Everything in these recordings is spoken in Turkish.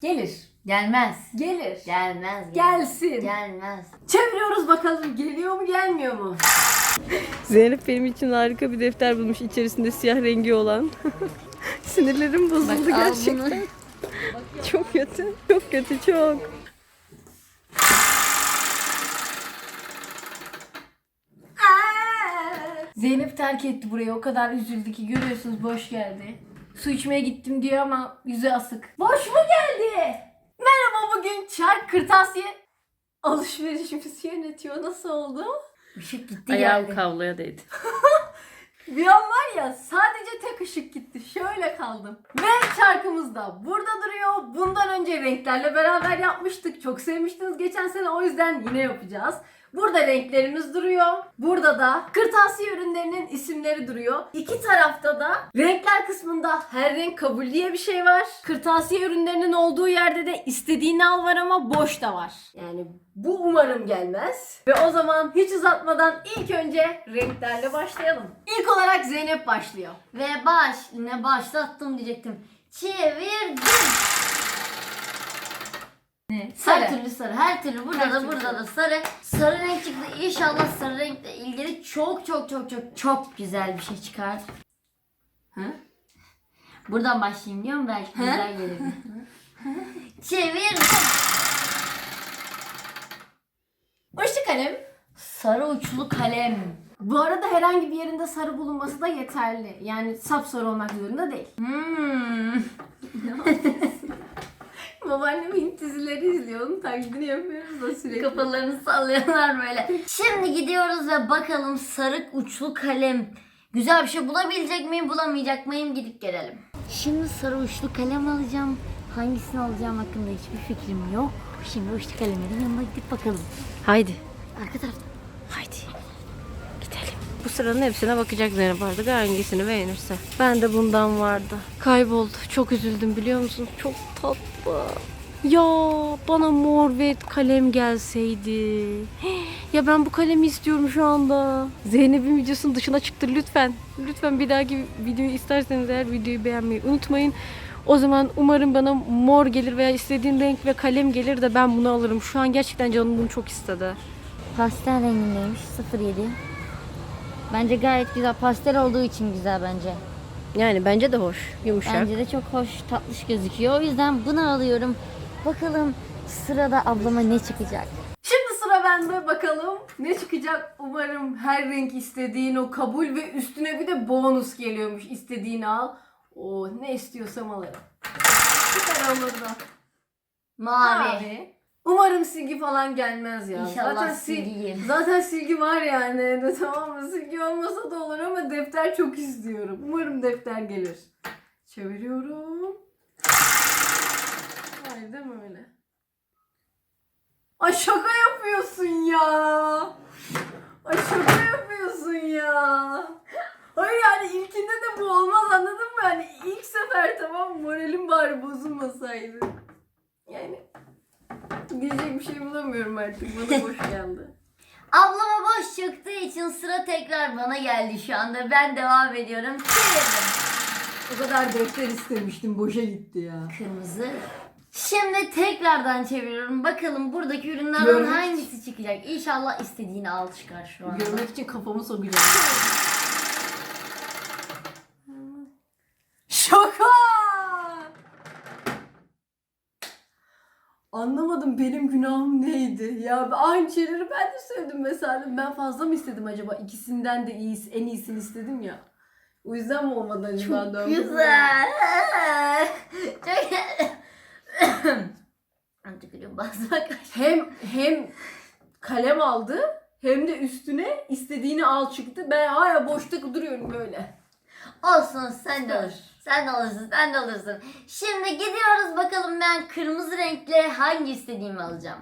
Gelir. Gelmez. Gelir. Gelmez. Gelsin. Gelmez. Çeviriyoruz bakalım geliyor mu gelmiyor mu? Zeynep benim için harika bir defter bulmuş içerisinde siyah rengi olan. Sinirlerim bozuldu Bak, al gerçekten. Çok kötü. Çok kötü çok. Zeynep terk etti burayı. O kadar üzüldü ki görüyorsunuz boş geldi. Su içmeye gittim diyor ama yüzü asık. Boş mu geldi? Merhaba bugün çark kırtasiye alışverişimizi yönetiyor. Nasıl oldu? Işık gitti Ayağım geldi. kabloya değdi. Bir an var ya sadece tek ışık gitti. Şöyle kaldım. Ve çarkımız da burada duruyor. Bundan önce renklerle beraber yapmıştık. Çok sevmiştiniz geçen sene o yüzden yine yapacağız. Burada renklerimiz duruyor. Burada da kırtasiye ürünlerinin isimleri duruyor. İki tarafta da renkler kısmında her renk kabul diye bir şey var. Kırtasiye ürünlerinin olduğu yerde de istediğini al var ama boş da var. Yani bu umarım gelmez. Ve o zaman hiç uzatmadan ilk önce renklerle başlayalım. İlk olarak Zeynep başlıyor. Ve baş. Ne başlattım diyecektim. Çevirdim. Sarı. Her türlü sarı. Her türlü. Burada Her da türlü burada da sarı. Sarı renk çıktı. İnşallah sarı renkle ilgili çok çok çok çok çok güzel bir şey çıkar. Hı? Buradan başlayayım diyorum belki Hı? güzel gelir. Çevirdim. Uçlu kalem. Sarı uçlu kalem. Bu arada herhangi bir yerinde sarı bulunması da yeterli. Yani sapsarı olmak zorunda değil. Hmm. Babaannem Hint dizileri izliyor. Onun taklidini yapıyoruz da sürekli. Kafalarını sallıyorlar böyle. Şimdi gidiyoruz ve bakalım sarı uçlu kalem. Güzel bir şey bulabilecek miyim bulamayacak mıyım gidip gelelim. Şimdi sarı uçlu kalem alacağım. Hangisini alacağım hakkında hiçbir fikrim yok. Şimdi uçlu kalemlerin yanına gidip bakalım. Haydi. Arka tarafta. Haydi. Bu sıranın hepsine bakacak Zeynep artık hangisini beğenirse. Ben de bundan vardı. Kayboldu. Çok üzüldüm biliyor musun? Çok tatlı. Ya bana mor ve kalem gelseydi. Ya ben bu kalemi istiyorum şu anda. Zeynep'in videosunun dışına çıktı lütfen. Lütfen bir dahaki videoyu isterseniz eğer videoyu beğenmeyi unutmayın. O zaman umarım bana mor gelir veya istediğim renk ve kalem gelir de ben bunu alırım. Şu an gerçekten canım bunu çok istedi. Pastel rengindeymiş 07. Bence gayet güzel. Pastel olduğu için güzel bence. Yani bence de hoş, yumuşak. Bence de çok hoş, tatlış gözüküyor. O yüzden bunu alıyorum. Bakalım sırada ablama ne çıkacak. Şimdi sıra bende bakalım ne çıkacak. Umarım her renk istediğin o kabul ve üstüne bir de bonus geliyormuş. İstediğini al. O ne istiyorsam alırım. Süper olurdu. Mavi. Abi. Umarım silgi falan gelmez ya. İnşallah zaten silgi. Zaten silgi var yani evde tamam mı? Silgi olmasa da olur ama defter çok istiyorum. Umarım defter gelir. Çeviriyorum. Hayır değil mi öyle? Ay şaka yapıyorsun ya. Ay şaka yapıyorsun ya. Hayır yani ilkinde de bu olmaz anladın mı? Yani ilk sefer tamam moralim bari bozulmasaydı. Yani diyecek bir şey bulamıyorum artık. Bana boş geldi. Ablama boş çıktığı için sıra tekrar bana geldi şu anda. Ben devam ediyorum. Çevirdim. O kadar defter istemiştim boşa gitti ya. Kırmızı. Şimdi tekrardan çeviriyorum. Bakalım buradaki ürünlerden Görmek hangisi çıkacak. İnşallah istediğini al çıkar şu anda. Görmek için kafamı sokacağım. Şaka! Anlamadım benim günahım neydi? Ya aynı şeyleri ben de söyledim mesela. Ben fazla mı istedim acaba? İkisinden de iyisi, en iyisini istedim ya. O yüzden mi olmadı acaba? Çok döndüm? güzel. Çok bazı bak. Hem hem kalem aldı hem de üstüne istediğini al çıktı. Ben hala boşta duruyorum böyle. Olsun sen de alırsın. Sen de alırsın, sen de alırsın. Şimdi gidiyoruz bakalım ben kırmızı renkle hangi istediğimi alacağım.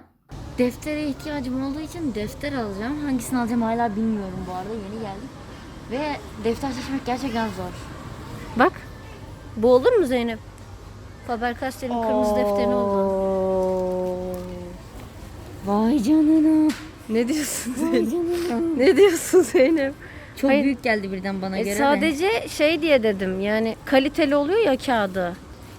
Deftere ihtiyacım olduğu için defter alacağım. Hangisini alacağım hala bilmiyorum bu arada yeni geldim. Ve defter seçmek gerçekten zor. Bak. Bu olur mu Zeynep? Faber-Castell'in kırmızı defteri oldu. Vay canına. Ne diyorsun Vay Zeynep? canına. ne diyorsun Zeynep? Çok Hayır. büyük geldi birden bana E, göre de. sadece şey diye dedim yani kaliteli oluyor ya kağıdı.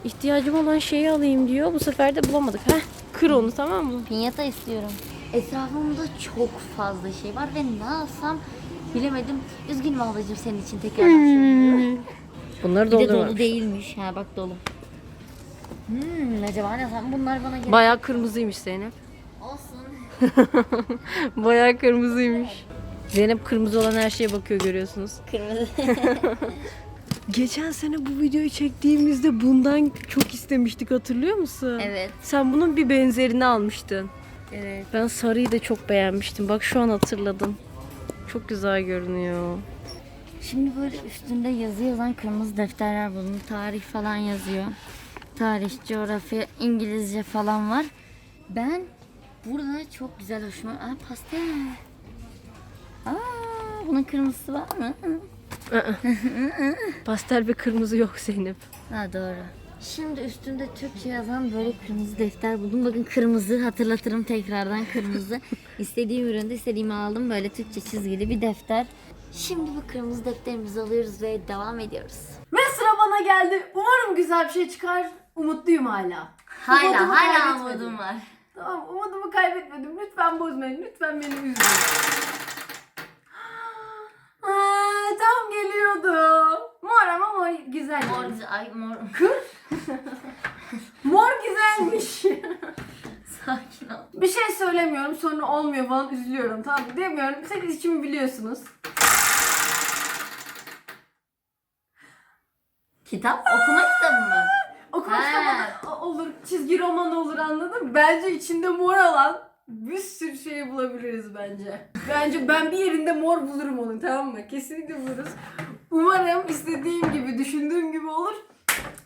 İhtiyacım olan şeyi alayım diyor. Bu sefer de bulamadık. Heh, kır onu tamam mı? Pinyata istiyorum. Etrafımda çok fazla şey var ve ne alsam bilemedim. Üzgünüm ablacığım senin için tekrardan söylüyorum. Bunları Bir de dolu değilmiş. Ha bak dolu. Hmm, acaba ne alsam? Bunlar bana gerek Bayağı kırmızıymış Zeynep. olsun. Bayağı kırmızıymış. Zeynep kırmızı olan her şeye bakıyor görüyorsunuz. Kırmızı. Geçen sene bu videoyu çektiğimizde bundan çok istemiştik hatırlıyor musun? evet. Sen bunun bir benzerini almıştın. Evet. Ben sarıyı da çok beğenmiştim. Bak şu an hatırladım. Çok güzel görünüyor. Şimdi böyle üstünde yazı yazan kırmızı defterler buldum. Tarih falan yazıyor. Tarih, coğrafya, İngilizce falan var. Ben burada çok güzel hoşuma... Aa pastel. Aa, bunun kırmızısı var mı? Pastel ve kırmızı yok Zeynep. Ha doğru. Şimdi üstünde Türkçe yazan böyle kırmızı defter buldum. Bakın kırmızı hatırlatırım tekrardan kırmızı. İstediğim üründe istediğimi aldım. Böyle Türkçe çizgili bir defter. Şimdi bu kırmızı defterimizi alıyoruz ve devam ediyoruz. Ve sıra bana geldi. Umarım güzel bir şey çıkar. Umutluyum hala. Hala Umudumu hala umudum var. Tamam umudumu kaybetmedim. Lütfen bozmayın. Lütfen beni üzmeyin. Aa, tam geliyordu. Mor ama mor güzel. Mor, yani. güzel- ay mor. Mor güzelmiş. Sakin ol. bir şey söylemiyorum sonra olmuyor falan üzülüyorum tamam mı? Demiyorum. Siz içimi biliyorsunuz. Kitap? Okuma kitabı mı? Okuma kitabı olur, çizgi roman olur anladın mı? Bence içinde mor olan bir sürü şey bulabiliriz bence. Bence ben bir yerinde mor bulurum onun tamam mı? Kesinlikle buluruz. Umarım istediğim gibi, düşündüğüm gibi olur.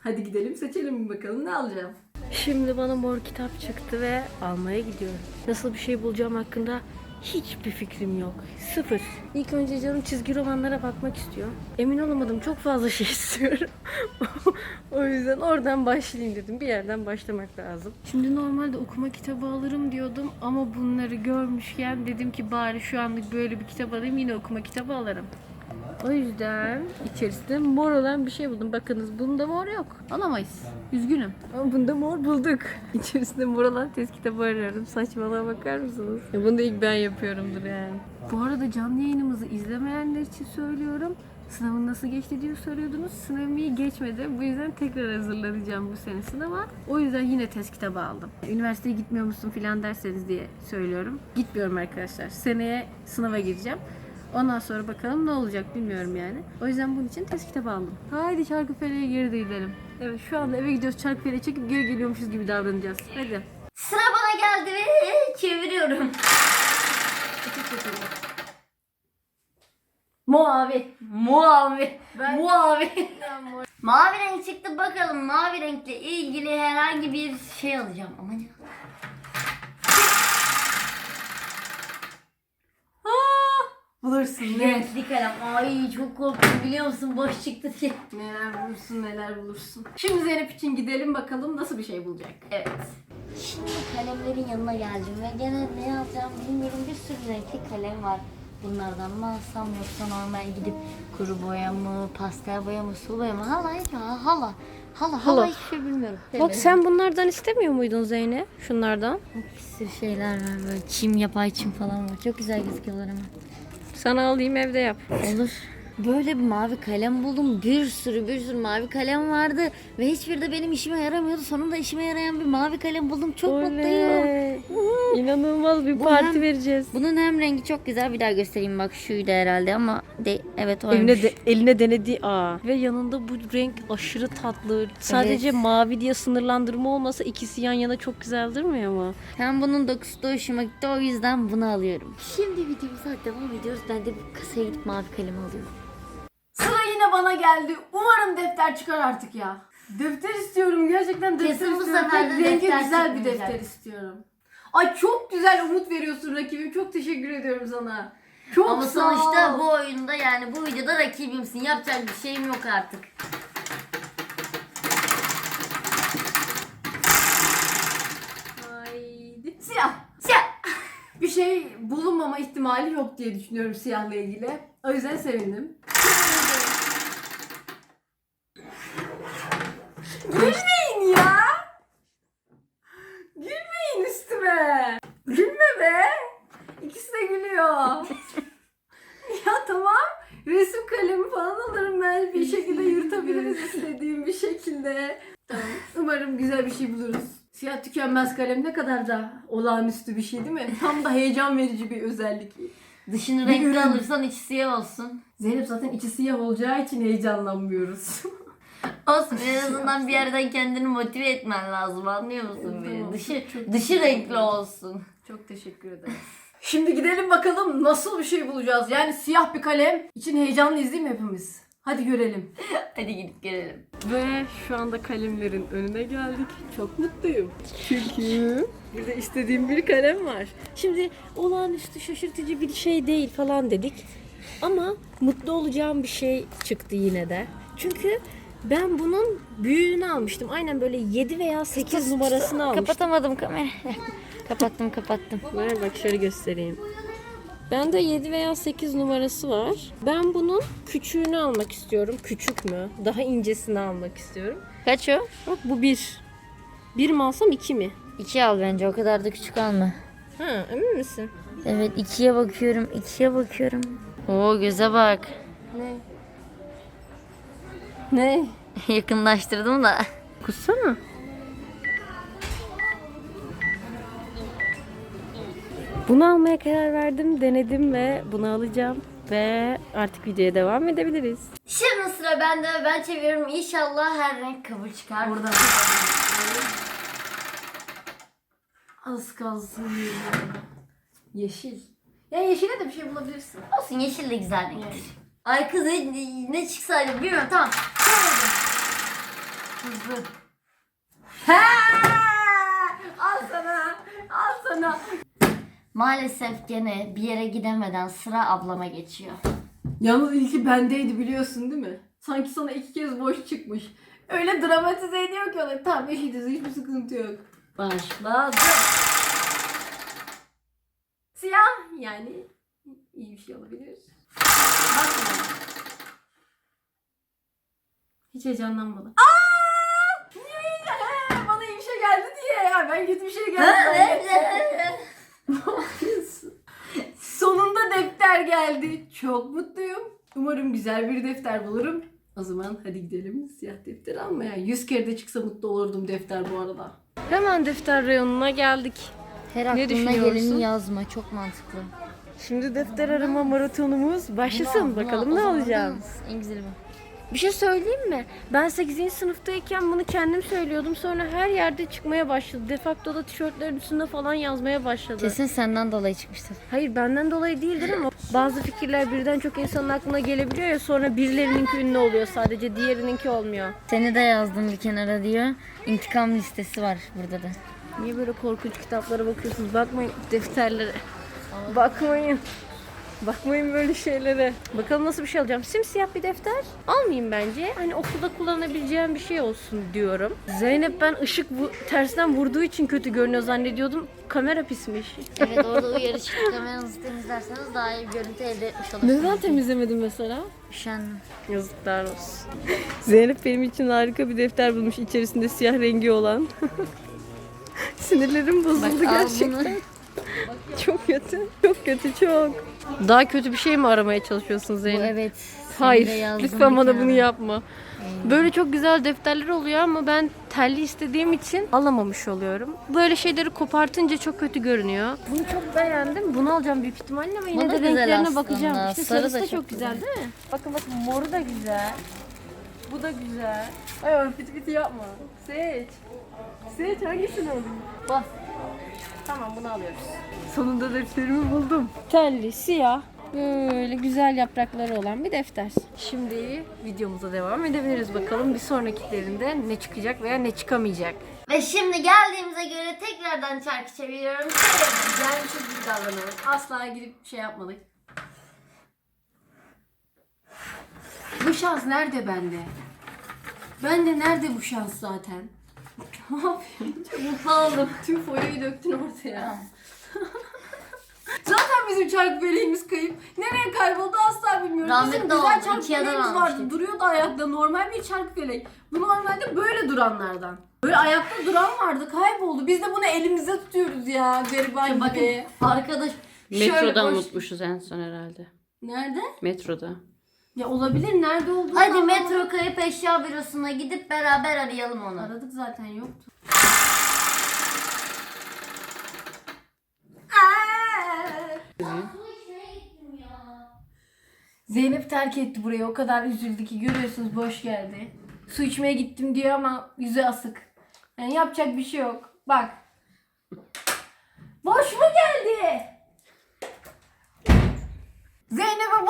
Hadi gidelim seçelim bakalım ne alacağım. Şimdi bana mor kitap çıktı ve almaya gidiyorum. Nasıl bir şey bulacağım hakkında hiçbir fikrim yok. Sıfır. İlk önce canım çizgi romanlara bakmak istiyor. Emin olamadım. Çok fazla şey istiyorum. o yüzden oradan başlayayım dedim. Bir yerden başlamak lazım. Şimdi normalde okuma kitabı alırım diyordum ama bunları görmüşken dedim ki bari şu anlık böyle bir kitap alayım yine okuma kitabı alırım. O yüzden içerisinde mor olan bir şey buldum. Bakınız bunda mor yok. Alamayız. Üzgünüm. Ama bunda mor bulduk. İçerisinde mor olan test kitabı arıyorum. Saçmalığa bakar mısınız? Ya bunu da ilk ben yapıyorumdur yani. Bu arada canlı yayınımızı izlemeyenler için söylüyorum. Sınavın nasıl geçti diye soruyordunuz. Sınavım iyi geçmedi. Bu yüzden tekrar hazırlanacağım bu sene sınava. O yüzden yine test kitabı aldım. Üniversiteye gitmiyor musun filan derseniz diye söylüyorum. Gitmiyorum arkadaşlar. Seneye sınava gireceğim. Ondan sonra bakalım ne olacak bilmiyorum yani. O yüzden bunun için test kitabı aldım. Haydi Çarkıfele'ye geri de gidelim. Evet şu anda eve gidiyoruz Çarkıfele'ye çekip geri geliyormuşuz gibi davranacağız. Hadi. Sıra bana geldi ve çeviriyorum. Mavi. Mavi. Ben- Mavi. Mavi renk çıktı bakalım mavi renkle ilgili herhangi bir şey alacağım. Ama ne? Bulursun ne? Renkli kalem. Ay çok korktum biliyor musun boş çıktı diye. Neler bulursun neler bulursun. Şimdi Zeynep için gidelim bakalım nasıl bir şey bulacak. Evet. Şimdi kalemlerin yanına geldim ve gene ne alacağım bilmiyorum bir sürü renkli kalem var. Bunlardan mı alsam yoksa normal gidip kuru boya mı, pastel boya mı, sulu boya mı? Hala hiç hala hala hala, Hala. hiçbir şey bilmiyorum. Bak sen bunlardan istemiyor muydun Zeynep? Şunlardan. Bir sürü şeyler var böyle çim yapay çim falan var. Çok güzel gözüküyorlar ama. Sana alayım evde yap. Olur. Böyle bir mavi kalem buldum. Bir sürü bir sürü mavi kalem vardı. Ve hiçbiri de benim işime yaramıyordu. Sonunda işime yarayan bir mavi kalem buldum. Çok mutluyum. Oley. İnanılmaz bir parti hem- vereceğiz. Bunun hem rengi çok güzel. Bir daha göstereyim bak şuydu herhalde ama de, evet oymuş. Eline de, eline denedi aa. Ve yanında bu renk aşırı tatlı. Sadece Evet. mavi diye sınırlandırma olmasa ikisi yan yana çok güzel durmuyor mu? Hem bunun dokusu da hoşuma gitti. O yüzden bunu alıyorum. Şimdi videomuza devam ediyoruz. Ben de bir kasaya gidip mavi kalem alıyorum. Yine bana geldi. Umarım defter çıkar artık ya. Defter istiyorum gerçekten defter Kesin bu istiyorum. sefer de Rengi defter güzel bir çıkmayacak. defter istiyorum. Ay çok güzel umut veriyorsun rakibim. Çok teşekkür ediyorum sana. Çok Ama sağ sonuçta ol. bu oyunda yani bu videoda rakibimsin. Yapacak bir şeyim yok artık. Haydi. Siyah. Siyah. Bir şey bulunmama ihtimali yok diye düşünüyorum siyahla ilgili. O yüzden sevindim. Gülmeyin ya. Gülmeyin üstüme. Gülme be. İkisi de gülüyor. ya tamam. Resim kalemi falan alırım ben. Bir şekilde yırtabiliriz istediğim bir şekilde. Tamam. Umarım güzel bir şey buluruz. Siyah tükenmez kalem ne kadar da olağanüstü bir şey değil mi? Tam da heyecan verici bir özellik. Dışını renkli ürün. alırsan içi siyah olsun. Zeynep zaten içi siyah olacağı için heyecanlanmıyoruz. Olsun en azından bir yerden kendini motive etmen lazım anlıyor musun beni? Tamam. Dışı, Çok dışı renkli olsun. Çok teşekkür ederim. Şimdi gidelim bakalım nasıl bir şey bulacağız. Yani siyah bir kalem için heyecanlıyız değil mi hepimiz? Hadi görelim. Hadi gidip gelelim. Ve şu anda kalemlerin önüne geldik. Çok mutluyum. Çünkü burada istediğim bir kalem var. Şimdi olağanüstü şaşırtıcı bir şey değil falan dedik. Ama mutlu olacağım bir şey çıktı yine de. Çünkü ben bunun büyüğünü almıştım. Aynen böyle 7 veya 8 numarasını almıştım. Kapatamadım kamerayı. kapattım kapattım. Ver bak şöyle göstereyim. Bende 7 veya 8 numarası var. Ben bunun küçüğünü almak istiyorum. Küçük mü? Daha incesini almak istiyorum. Kaç o? Bak bu bir. Bir mi alsam iki mi? İki al bence o kadar da küçük alma. Ha emin misin? Evet ikiye bakıyorum ikiye bakıyorum. Oo göze bak. Ne? Ne? Yakınlaştırdım da. Kussana. Bunu almaya karar verdim, denedim ve bunu alacağım. Ve artık videoya devam edebiliriz. Şimdi sıra bende ve ben çeviriyorum. İnşallah her renk kabul çıkar. Burada. Az kalsın. Yeşil. Ya yeşile de bir şey bulabilirsin. Olsun yeşil de güzel renktir. Ay kız ne, ne çıksaydı bilmiyorum tamam. Hızlı. He! Al sana. Al sana. Maalesef gene bir yere gidemeden sıra ablama geçiyor. Yalnız ilki bendeydi biliyorsun değil mi? Sanki sana iki kez boş çıkmış. Öyle dramatize ediyor ki olay. Tamam eşitiz hiçbir sıkıntı yok. Başladı. Siyah yani iyi bir şey olabilir. Bakma. Hiç heyecanlanmadım. Aa! Niye? He, Bana iyi bir şey Ya ben kötü bir şey? Sonunda defter geldi. Çok mutluyum. Umarım güzel bir defter bulurum. O zaman hadi gidelim siyah defter almaya. Yüz kere de çıksa mutlu olurdum defter bu arada. Hemen defter reyonuna geldik. Her Ne aklına düşünüyorsun? geleni yazma çok mantıklı. Şimdi defter arama maratonumuz başlasın. Bakalım ne al. O zaman alacağım. En güzeli bu. Bir şey söyleyeyim mi? Ben 8. sınıftayken bunu kendim söylüyordum. Sonra her yerde çıkmaya başladı. Defakto da tişörtlerin üstünde falan yazmaya başladı. Kesin senden dolayı çıkmıştır. Hayır benden dolayı değildir ama bazı fikirler birden çok insanın aklına gelebiliyor ya sonra birilerininki ünlü oluyor sadece diğerininki olmuyor. Seni de yazdım bir kenara diyor. İntikam listesi var burada da. Niye böyle korkunç kitaplara bakıyorsunuz? Bakmayın defterlere. Bakmayın. Bakmayın böyle şeylere. Bakalım nasıl bir şey alacağım. Simsiyah bir defter almayayım bence. Hani okulda kullanabileceğim bir şey olsun diyorum. Zeynep ben ışık bu, tersten vurduğu için kötü görünüyor zannediyordum. Kamera pismiş. Evet orada uyarı çıktı. Kameranızı temizlerseniz daha iyi bir görüntü elde etmiş olursunuz. Neden temizlemedim mesela? Üşendim. Yazıklar olsun. Zeynep benim için harika bir defter bulmuş içerisinde siyah rengi olan. Sinirlerim bozuldu Bak, al gerçekten. bunu. Çok kötü. Çok kötü çok. Daha kötü bir şey mi aramaya çalışıyorsun Bu Zeynep? evet. Hayır. senin de yazdığın Lütfen bir bana bunu yapma. Böyle çok güzel defterler oluyor ama ben telli istediğim için alamamış oluyorum. Böyle şeyleri kopartınca çok kötü görünüyor. Bunu çok beğendim. Bunu alacağım büyük ihtimalle ama yine Bu da de güzel renklerine aslında. bakacağım. İşte Sarı sarısı da da çok çok güzel değil mi? Bakın bakın moru da güzel. Bu da güzel. Ay piti piti yapma. Seç. Seç hangisini alayım? Bak. Tamam bunu alıyoruz. Sonunda defterimi buldum. Telli, siyah, böyle güzel yaprakları olan bir defter. Şimdi videomuza devam edebiliriz bakalım bir sonrakilerinde ne çıkacak veya ne çıkamayacak. Ve şimdi geldiğimize göre tekrardan çarkı çeviriyorum. Yani çok iyi davranalım. Asla gidip şey yapmadık. Bu şans nerede bende? Bende nerede bu şans zaten? Ne yapıyorsun? Çok mutlu oldum. Tüm foyayı döktün ortaya. Zaten bizim çark beleğimiz kayıp. Nereye kayboldu asla bilmiyoruz. Rahmetli bizim güzel oldu. çark Ikea'dan beleğimiz vardı. almıştık. Duruyordu ayakta. Normal bir çark belek. Bu normalde böyle duranlardan. Böyle ayakta duran vardı. Kayboldu. Biz de bunu elimizde tutuyoruz ya. Gariban Bakın gibi. arkadaş Şöyle Metrodan unutmuşuz en son herhalde. Nerede? Metroda. Ya olabilir nerede olduğunu Hadi anlamadım. metro kayıp eşya bürosuna gidip beraber arayalım onu. Aradık zaten yoktu. Zeynep terk etti burayı. O kadar üzüldü ki görüyorsunuz boş geldi. Su içmeye gittim diyor ama yüzü asık. Yani yapacak bir şey yok. Bak. Boş mu geldi?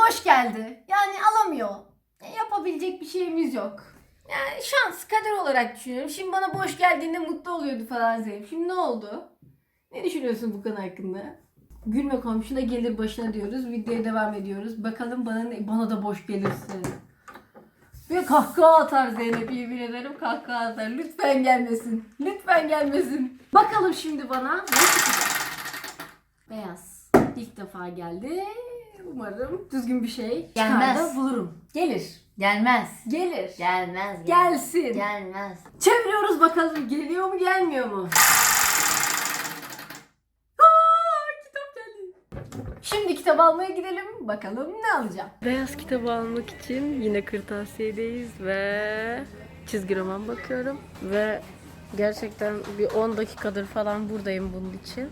Boş geldi. Yani alamıyor. E, Yapabilecek bir şeyimiz yok. Yani şans, kader olarak düşünüyorum. Şimdi bana boş geldiğinde mutlu oluyordu falan Zeynep. Şimdi ne oldu? Ne düşünüyorsun bu konu hakkında? Gülme komşuna gelir başına diyoruz. Videoya devam ediyoruz. Bakalım bana ne, bana da boş gelirse. Ve kahkaha atar Zeynep yemin ederim kahkaha atar. Lütfen gelmesin. Lütfen gelmesin. Bakalım şimdi bana? Beyaz. İlk defa geldi. Umarım düzgün bir şey çıkar Gelmez. da bulurum. Gelir. Gelmez. Gelir. Gelmez. Gelsin. Gelmez. Çeviriyoruz bakalım geliyor mu gelmiyor mu? Aa, kitap geldi. Şimdi kitap almaya gidelim. Bakalım ne alacağım. Beyaz kitabı almak için yine kırtasiyedeyiz ve çizgi roman bakıyorum. Ve gerçekten bir 10 dakikadır falan buradayım bunun için.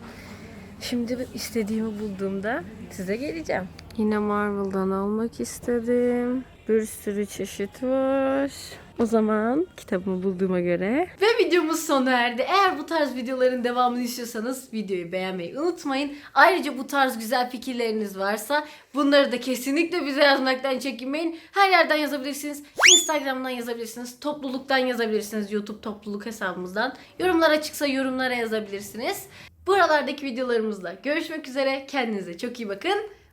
Şimdi istediğimi bulduğumda size geleceğim. Yine Marvel'dan almak istedim. Bir sürü çeşit var. O zaman kitabımı bulduğuma göre Ve videomuz sona erdi. Eğer bu tarz videoların devamını istiyorsanız videoyu beğenmeyi unutmayın. Ayrıca bu tarz güzel fikirleriniz varsa bunları da kesinlikle bize yazmaktan çekinmeyin. Her yerden yazabilirsiniz. Instagram'dan yazabilirsiniz. Topluluktan yazabilirsiniz. YouTube topluluk hesabımızdan. Yorumlar açıksa yorumlara yazabilirsiniz. Buralardaki videolarımızla görüşmek üzere. Kendinize çok iyi bakın.